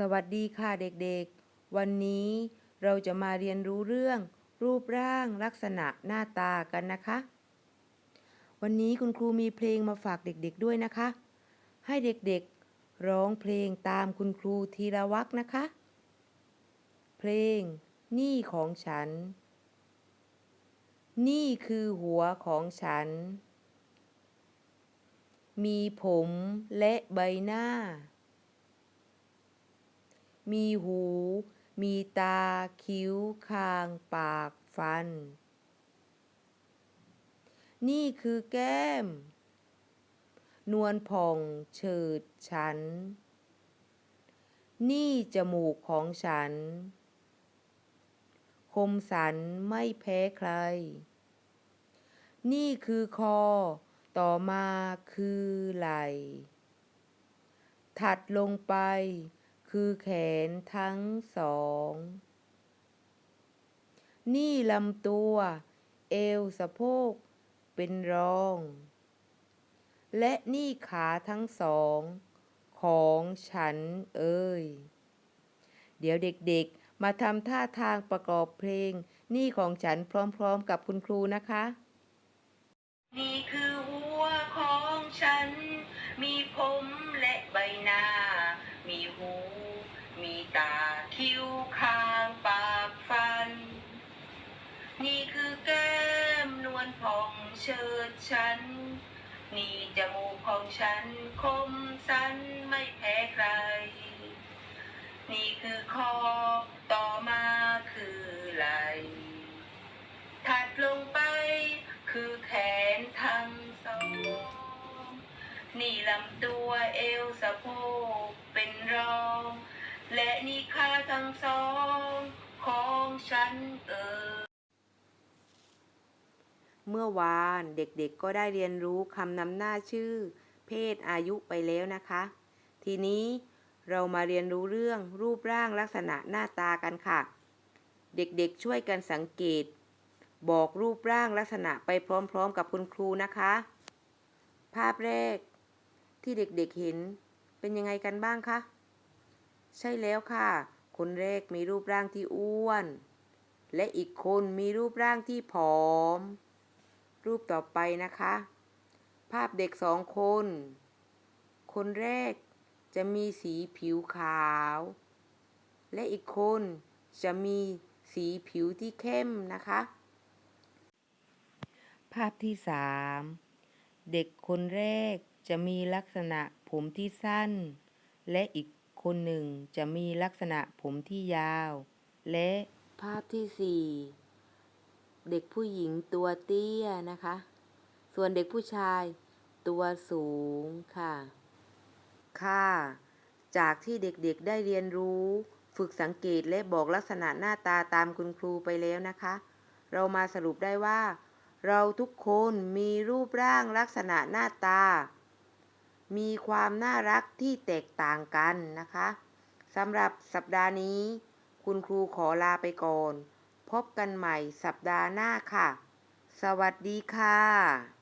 สวัสดีค่ะเด็กๆ วันนี้เราจะมาเรียนรู้เรื่องรูปร่างลักษณะหน้าตากันนะคะ วันนี้คุณครูมีเพลงมาฝากเด็กๆด้วยนะคะ ให้เด็กๆร้องเพลงตามคุณครูทีละวรรคนะคะ เพลงนี่ของฉัน นี่คือหัวของฉัน มีผมและใบหน้า มีหู มีตา คิ้ว คาง ปาก ฟัน นี่คือแก้ม นวลผ่องเฉิดฉัน นี่จมูกของฉัน คมสันไม่แพ้ใคร นี่คือคอ ต่อมาคือไหล่ถัดลงไป คือแขนทั้งสอง นี่ลำตัว เอวสะโพก เป็นรอง และนี่ขาทั้งสอง ของฉันเอ่ยเดี๋ยวเด็กๆ มาทำท่าทางประกอบเพลง นี่ของฉันพร้อมๆกับคุณครูนะคะ นี่คือหัวของฉัน มีผมและใบหน้า ตาคิ้วคางปากฟัน นี่คือแก้มนวลผ่องเชิดฉัน นี่จมูกของฉันคมสันไม่แพ้ใคร นี่คือคอต่อมาคือไหลถัดลงไปคือแขนทั้งสอง นี่ลำตัวเอวสะโพกเป็นรอง และนี่ขาทั้งสองของฉันเอ่ยเมื่อวานเด็กๆก็ได้เรียนรู้คำนำหน้าชื่อ เพศอายุไปแล้วนะคะ ทีนี้เรามาเรียนรู้เรื่องรูปร่างลักษณะหน้าตากันค่ะ เด็กๆช่วยกันสังเกต บอกรูปร่างลักษณะไปพร้อมๆ กับคุณครูนะคะ ภาพแรกที่เด็กๆเห็นเป็นยังไงกันบ้างคะ ใช่แล้วค่ะ คนแรกมีรูปร่างที่อ้วน และอีกคนมีรูปร่างที่ผอม รูปต่อไปนะคะ ภาพเด็กสองคน คนแรกจะมีสีผิวขาว และอีกคนจะมีสีผิวที่เข้มนะคะ ภาพที่สามเด็กคนแรกจะมีลักษณะผมที่สั้น และอีก คนหนึ่งจะมีลักษณะผมที่ยาว และภาพที่สี่เด็กผู้หญิงตัวเตี้ยนะคะ ส่วนเด็กผู้ชายตัวสูงค่ะ ค่ะ จากที่เด็กๆได้เรียนรู้ ฝึกสังเกตและบอกลักษณะหน้าตาตามคุณครูไปแล้วนะคะ เรามาสรุปได้ว่า เราทุกคนมีรูปร่างลักษณะหน้าตา มีความน่ารักที่แตกต่างกันนะคะสำหรับสัปดาห์นี้ คุณครูขอลาไปก่อน พบกันใหม่สัปดาห์หน้าค่ะ สวัสดีค่ะ